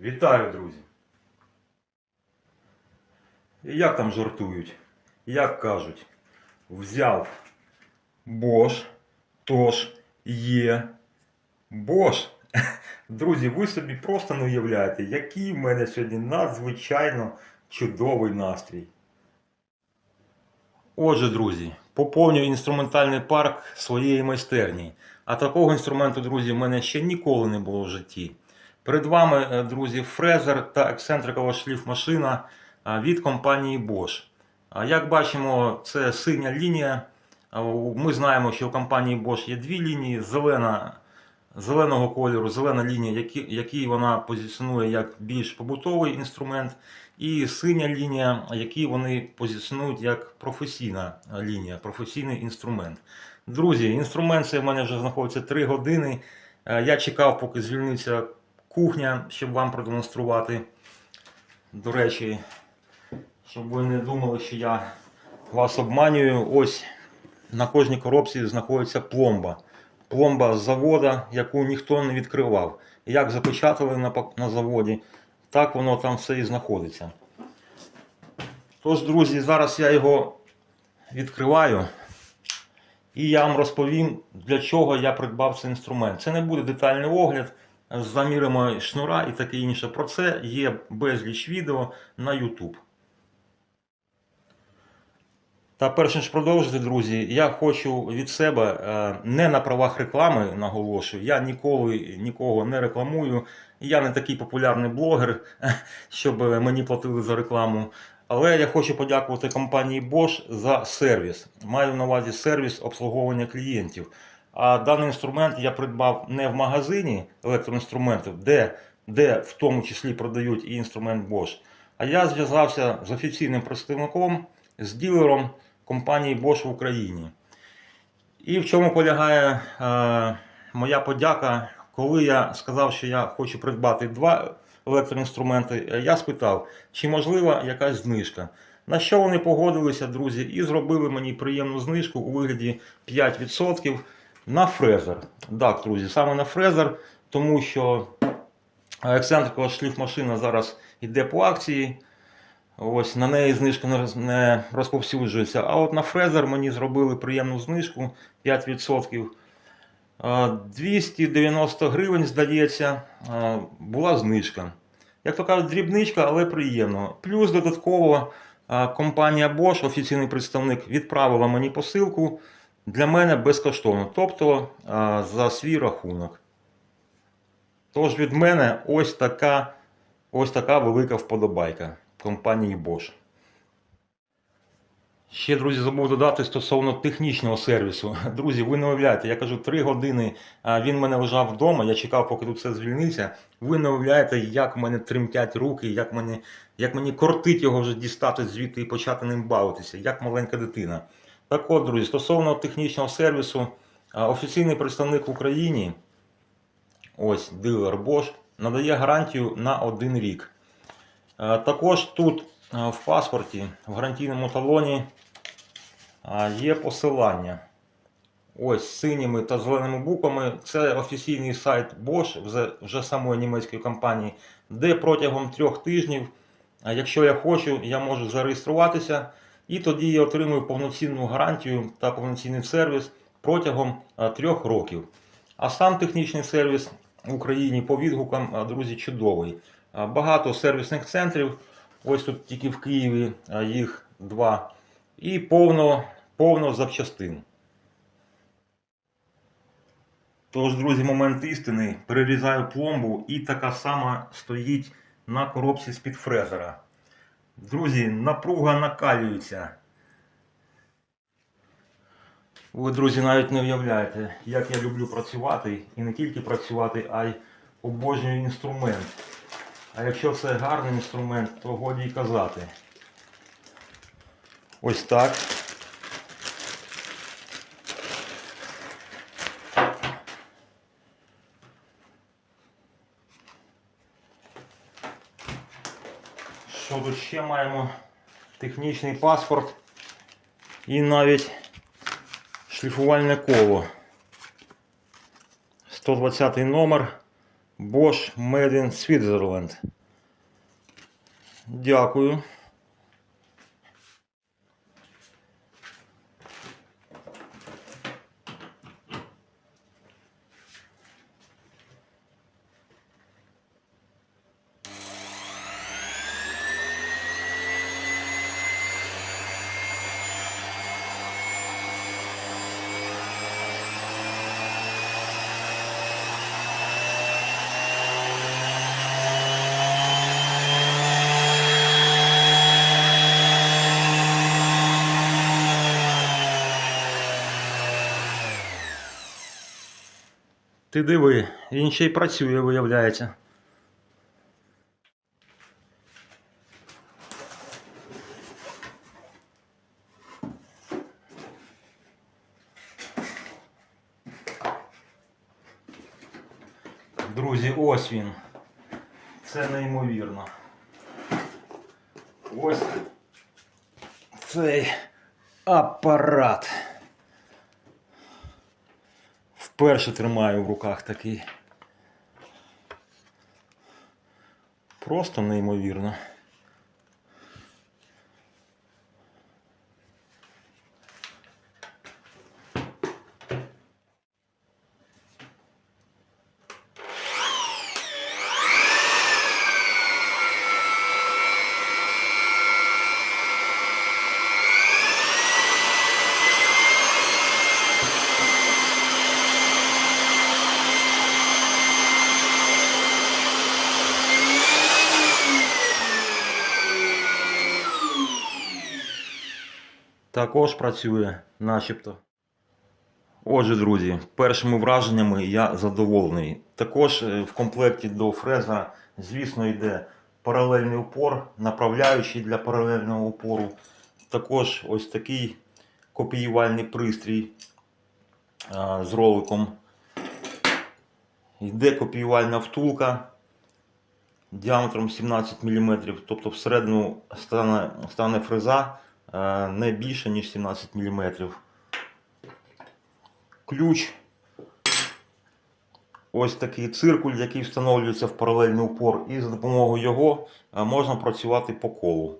Вітаю, друзі! Як там жартують? Як кажуть, взяв Бош, тож є Бош. Друзі, ви собі просто не уявляєте, який в мене сьогодні надзвичайно чудовий настрій. Отже, друзі, поповнюю інструментальний парк своєї майстерні. А такого інструменту, друзі, в мене ще ніколи не було в житті. Перед вами, е, друзі, фрезер та ексцентрикова шліфмашина а, від компанії Bosch. Як бачимо, це синя лінія. Ми знаємо, що у компанії Bosch є дві лінії: зелена, зеленого кольору, зелена лінія, який вона позиціонує як більш побутовий інструмент, і синя лінія, який вони позиціонують як професійна лінія, професійний інструмент. Друзі, інструмент цей в мене вже знаходиться 3 години. Е, Я чекав, поки звільниться кухня, щоб вам продемонструвати. До речі, щоб ви не думали, що я вас обманюю. Ось на кожній коробці знаходиться пломба. Пломба з завода, яку ніхто не відкривав. Як запечатали на, на заводі, так воно там все і знаходиться. Тож, друзі, зараз я його відкриваю. І я вам розповім, для чого я придбав цей інструмент. Це не буде детальний огляд замірами шнура і таке інше. Про це є безліч відео на YouTube. Та перш ніж продовжити, друзі, я хочу від себе е, не на правах реклами наголошую. Я ніколи нікого не рекламую. Я не такий популярний блогер, щоб мені платили за рекламу. Але я хочу подякувати компанії Bosch за сервіс. Маю на увазі сервіс обслуговування клієнтів. А даний інструмент я придбав не в магазині електроінструментів, де, де в тому числі продають і інструмент Bosch. А я зв'язався з офіційним представником, з ділером компанії Bosch в Україні. І в чому полягає е, моя подяка, коли я сказав, що я хочу придбати два електроінструменти, я спитав, чи можлива якась знижка. На що вони погодилися, друзі, і зробили мені приємну знижку у вигляді 5% на фрезер. Так, друзі, саме на фрезер, тому що ексцентрикова шліфмашина зараз йде по акції. Ось на неї знижка не розповсюджується. А от на фрезер мені зробили приємну знижку 5%. Е, 290 гривень, здається, була знижка. Як то кажуть, дрібничка, але приємно. Плюс додатково компанія Bosch, офіційний представник, відправила мені посилку для мене безкоштовно, тобто за свій рахунок. Тож від мене ось така, ось така велика вподобайка компанії Bosch. Ще, друзі, забув додати стосовно технічного сервісу. Друзі, ви не уявляєте, я кажу, 3 години він мене лежав вдома, я чекав, поки тут все звільниться. Ви не уявляєте, як в мене тремтять руки, як мені, як мені кортить його вже дістати звідти і почати ним бавитися, як маленька дитина. Так от, друзі, стосовно технічного сервісу, офіційний представник в Україні, ось дилер Bosch, надає гарантію на один рік. Також тут в паспорті, в гарантійному талоні є посилання. Ось синіми та зеленими буквами. Це офіційний сайт Bosch, вже, вже самої німецької компанії, де протягом трьох тижнів, якщо я хочу, я можу зареєструватися, і тоді я отримую повноцінну гарантію та повноцінний сервіс протягом е, трьох років. А сам технічний сервіс в Україні по відгукам, е, друзі, чудовий. Е, Багато сервісних центрів. Ось тут тільки в Києві їх два. І повно, повно запчастин. Тож, друзі, момент істини. Перерізаю пломбу і така сама стоїть на коробці з-під фрезера. Друзі, напруга накалюється. Ви, друзі, навіть не уявляєте, як я люблю працювати. І не тільки працювати, а й обожнюю інструмент. А якщо це гарний інструмент, то годі й казати. Ось так. Що тут ще маємо? Технічний паспорт і навіть шліфувальне коло. 120 номер Bosch Made in Switzerland. Дякую. Ти диви, він ще й працює, виявляється. Друзі, ось він. Це неймовірно. Ось цей апарат. Вперше тримаю в руках такий. Просто неймовірно. Також працює, начебто. Отже, друзі, першими враженнями я задоволений. Також е, в комплекті до фреза, звісно, йде паралельний упор, направляючий для паралельного упору. Також ось такий копіювальний пристрій з роликом. Йде копіювальна втулка діаметром 17 мм, тобто всередину стане, стане фреза не більше, ніж 17 мм. Ключ. Ось такий циркуль, який встановлюється в паралельний упор, і за допомогою його е, можна працювати по колу.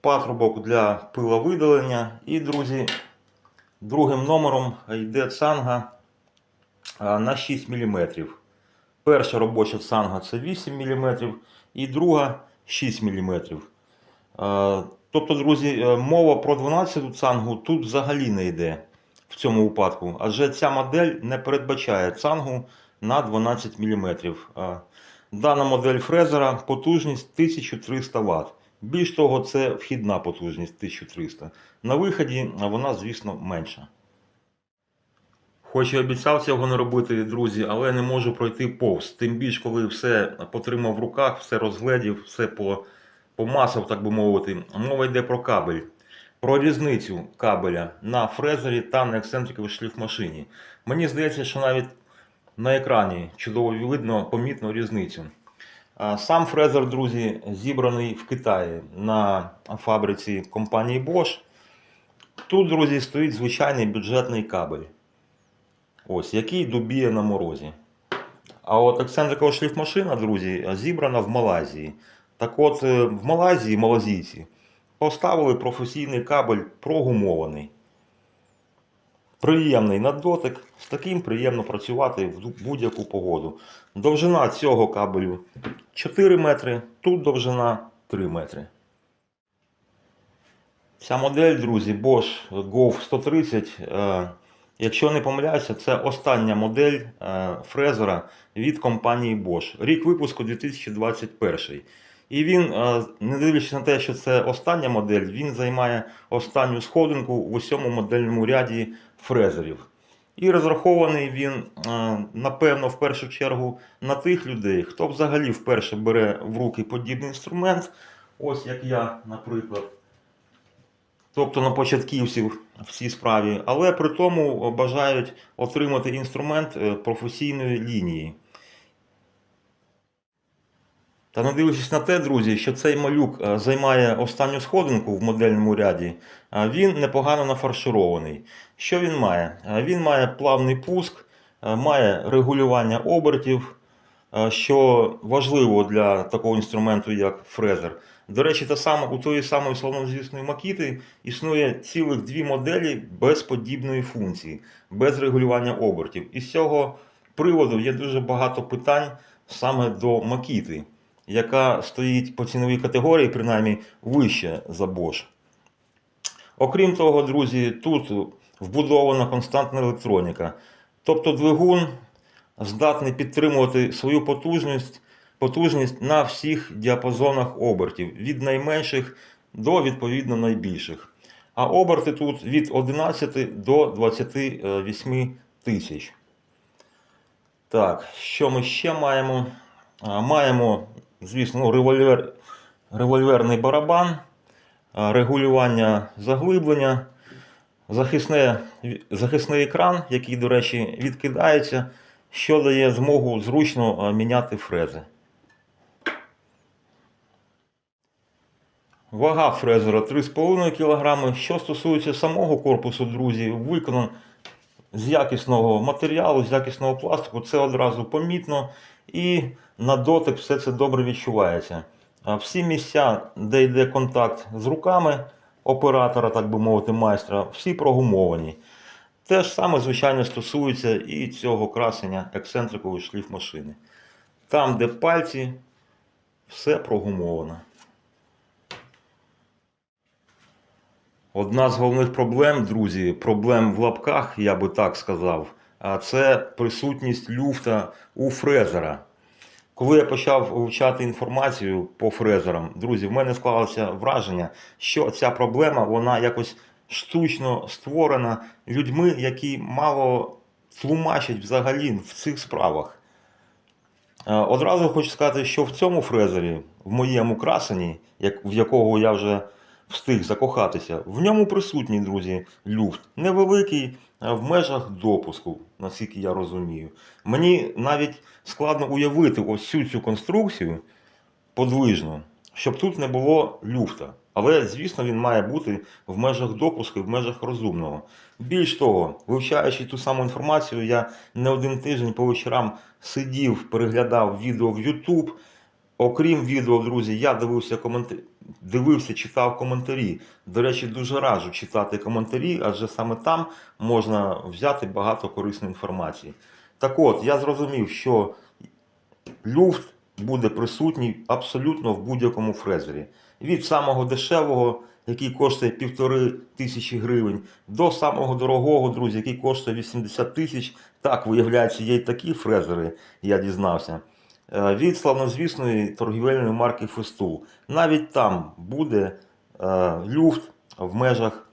Патрубок для пиловидалення. І, друзі, другим номером йде цанга е, на 6 мм. Перша робоча цанга це 8 мм і друга 6 мм. Е, Тобто, друзі, е, мова про 12 цангу тут взагалі не йде в цьому випадку, адже ця модель не передбачає цангу на 12 мм. Дана модель фрезера потужність 1300 Вт. Більш того, це вхідна потужність 1300. На виході вона, звісно, менша. Хоч і обіцяв цього не робити, друзі, але не можу пройти повз. Тим більш, коли все потримав в руках, все розгледів, все по, помасав, так би мовити. Мова йде про кабель. Про різницю кабеля на фрезері та на ексцентриковій шліфмашині. Мені здається, що навіть на екрані чудово видно помітну різницю. Сам фрезер, друзі, зібраний в Китаї на фабриці компанії Bosch. Тут, друзі, стоїть звичайний бюджетний кабель. Ось, який дубіє на морозі. А от ексцентрикова шліфмашина, друзі, зібрана в Малайзії. Так от, е, в Малайзії малазійці поставили професійний кабель прогумований. Приємний на дотик, з таким приємно працювати в будь-яку погоду. Довжина цього кабелю 4 метри, тут довжина 3 метри. Ця модель, друзі, Bosch Golf 130. Якщо не помиляюся, це остання модель е, фрезера від компанії Bosch. Рік випуску 2021. І він, е, не дивлячись на те, що це остання модель, він займає останню сходинку в усьому модельному ряді фрезерів. І розрахований він, е, напевно, в першу чергу на тих людей, хто взагалі вперше бере в руки подібний інструмент, ось як я, наприклад. Тобто на початківців в цій справі, але при тому бажають отримати інструмент е, професійної лінії. Та не дивлячись на те, друзі, що цей малюк е, займає останню сходинку в модельному ряді, е, він непогано нафарширований. Що він має? Він має плавний пуск, має регулювання обертів, що важливо для такого інструменту, як фрезер. До речі, та сама, у тої самої славнозвісної Макіти існує цілих дві моделі без подібної функції, без регулювання обертів. І з цього приводу є дуже багато питань саме до Макіти, яка стоїть по ціновій категорії, принаймні вище за Bosch. Окрім того, друзі, тут вбудована константна електроніка. Тобто двигун здатний підтримувати свою потужність, потужність на всіх діапазонах обертів, від найменших до відповідно найбільших. А оберти тут від 11 до 28 тисяч. Так, що ми ще маємо? Маємо, звісно, револьвер, револьверний барабан, регулювання заглиблення, захисне, захисний екран, який, до речі, відкидається, що дає змогу зручно міняти фрези. Вага фрезера 3,5 кг. Що стосується самого корпусу, друзі, виконан з якісного матеріалу, з якісного пластику, це одразу помітно і на дотик все це добре відчувається. Всі місця, де йде контакт з руками оператора, так би мовити, майстра, всі прогумовані. Те ж саме, звичайно, стосується і цього красення ексцентрикової шліф машини. Там, де пальці, все прогумовано. Одна з головних проблем, друзі, проблем в лапках, я би так сказав, це присутність люфта у фрезера. Коли я почав вивчати інформацію по фрезерам, друзі, в мене склалося враження, що ця проблема вона якось штучно створена людьми, які мало тлумачать взагалі в цих справах. Е, Одразу хочу сказати, що в цьому фрезері, в моєму красені, в якого я вже встиг закохатися, в ньому присутній, друзі, люфт. Невеликий, в межах допуску, наскільки я розумію. Мені навіть складно уявити ось цю цю конструкцію подвижну, щоб тут не було люфта. Але, звісно, він має бути в межах допуску, і в межах розумного. Більш того, вивчаючи ту саму інформацію, я не один тиждень по вечорам сидів, переглядав відео в YouTube. Окрім відео, друзі, я дивився коментарі, дивився, читав коментарі. До речі, дуже раджу читати коментарі, адже саме там можна взяти багато корисної інформації. Так от, я зрозумів, що люфт буде присутній абсолютно в будь-якому фрезері. Від самого дешевого, який коштує півтори тисячі гривень, до самого дорогого, друзі, який коштує 80 тисяч. Так, виявляється, є й такі фрезери, я дізнався. Е, Від славнозвісної торгівельної марки Фестул. Навіть там буде е, люфт в межах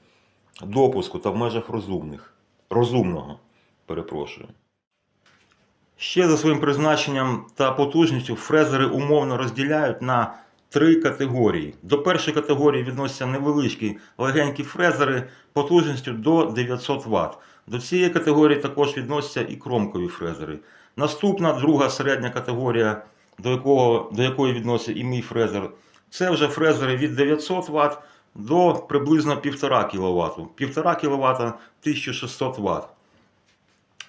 допуску та в межах розумних. розумного. Перепрошую. Ще за своїм призначенням та потужністю фрезери умовно розділяють на три категорії. До першої категорії відносяться невеличкі легенькі фрезери потужністю до 900 Вт. До цієї категорії також відносяться і кромкові фрезери. Наступна, друга середня категорія, до, якого, до якої відноситься і мій фрезер, це вже фрезери від 900 Вт до приблизно 1,5 кВт. 1,5 кВт 1600 Вт.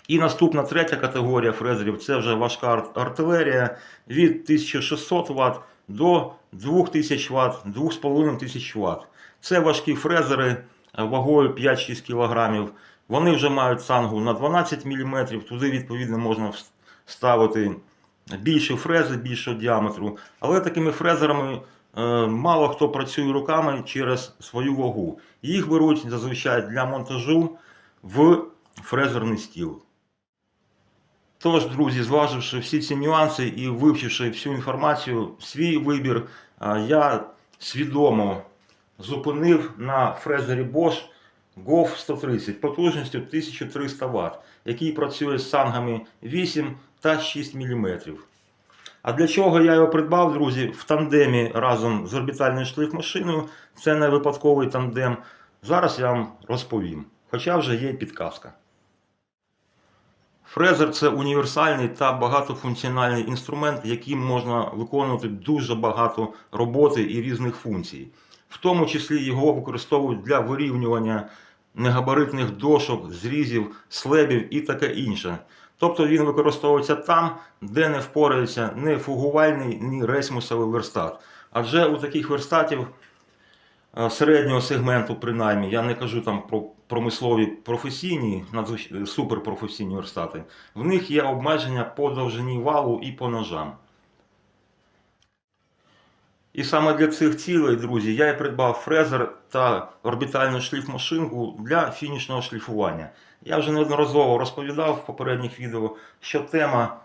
І наступна третя категорія фрезерів це вже важка артилерія від 1600 Вт до 2000 Вт, 2500 Вт. Це важкі фрезери вагою 5-6 кг. Вони вже мають сангу на 12 мм, туди відповідно можна ставити більші фрези більшого діаметру. Але такими фрезерами е, мало хто працює руками через свою вагу. Їх беруть зазвичай для монтажу в фрезерний стіл. Тож, друзі, зваживши всі ці нюанси і вивчивши всю інформацію, свій вибір, а, я свідомо зупинив на фрезері Bosch GOF 130 потужністю 1300 Вт, який працює з сангами 8 та 6 мм. А для чого я його придбав, друзі, в тандемі разом з орбітальною шлейфмашиною. Це не випадковий тандем. Зараз я вам розповім. Хоча вже є підказка. Фрезер це універсальний та багатофункціональний інструмент, яким можна виконувати дуже багато роботи і різних функцій. В тому числі його використовують для вирівнювання негабаритних дошок, зрізів, слебів і таке інше. Тобто він використовується там, де не впорається ні фугувальний, ні рейсмусовий верстат. Адже у таких верстатів е, середнього сегменту, принаймні, я не кажу там про промислові професійні, суперпрофесійні верстати, в них є обмеження по довжині валу і по ножам. І саме для цих цілей, друзі, я і придбав фрезер та орбітальну шліфмашинку для фінішного шліфування. Я вже неодноразово розповідав в попередніх відео, що тема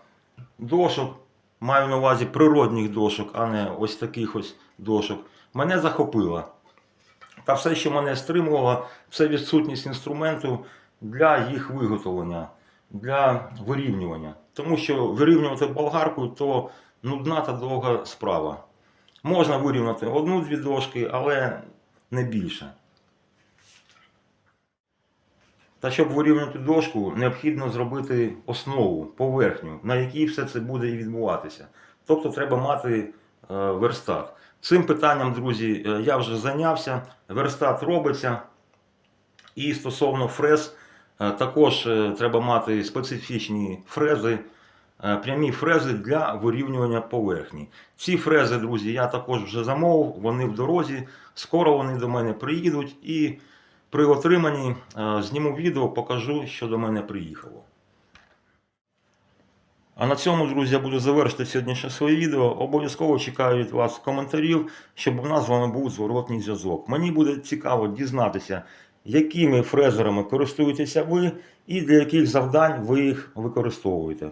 дошок, маю на увазі природних дошок, а не ось таких ось дошок, мене захопила. Та все, що мене стримувало, це відсутність інструменту для їх виготовлення, для вирівнювання. Тому що вирівнювати болгаркою то нудна та довга справа. Можна вирівняти одну-дві дошки, але не більше. Та щоб вирівняти дошку, необхідно зробити основу, поверхню, на якій все це буде і відбуватися. Тобто треба мати е, верстат. Цим питанням, друзі, е, я вже зайнявся. Верстат робиться. І стосовно фрез, е, також треба мати специфічні фрези, прямі фрези для вирівнювання поверхні. Ці фрези, друзі, я також вже замовив, вони в дорозі. Скоро вони до мене приїдуть і при отриманні е, зніму відео, покажу, що до мене приїхало. А на цьому, друзі, я буду завершити сьогоднішнє своє відео. Обов'язково чекаю від вас коментарів, щоб у нас з вами був зворотній зв'язок. Мені буде цікаво дізнатися, якими фрезерами користуєтеся ви і для яких завдань ви їх використовуєте.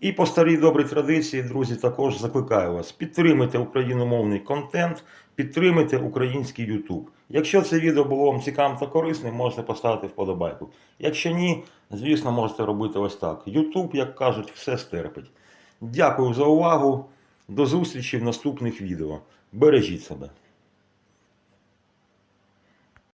І по старій добрій традиції, друзі, також закликаю вас: підтримуйте україномовний контент, підтримуйте український YouTube. Якщо це відео було вам цікавим та корисним, можете поставити вподобайку. Якщо ні, звісно, можете робити ось так. YouTube, як кажуть, все стерпить. Дякую за увагу. До зустрічі в наступних відео. Бережіть себе.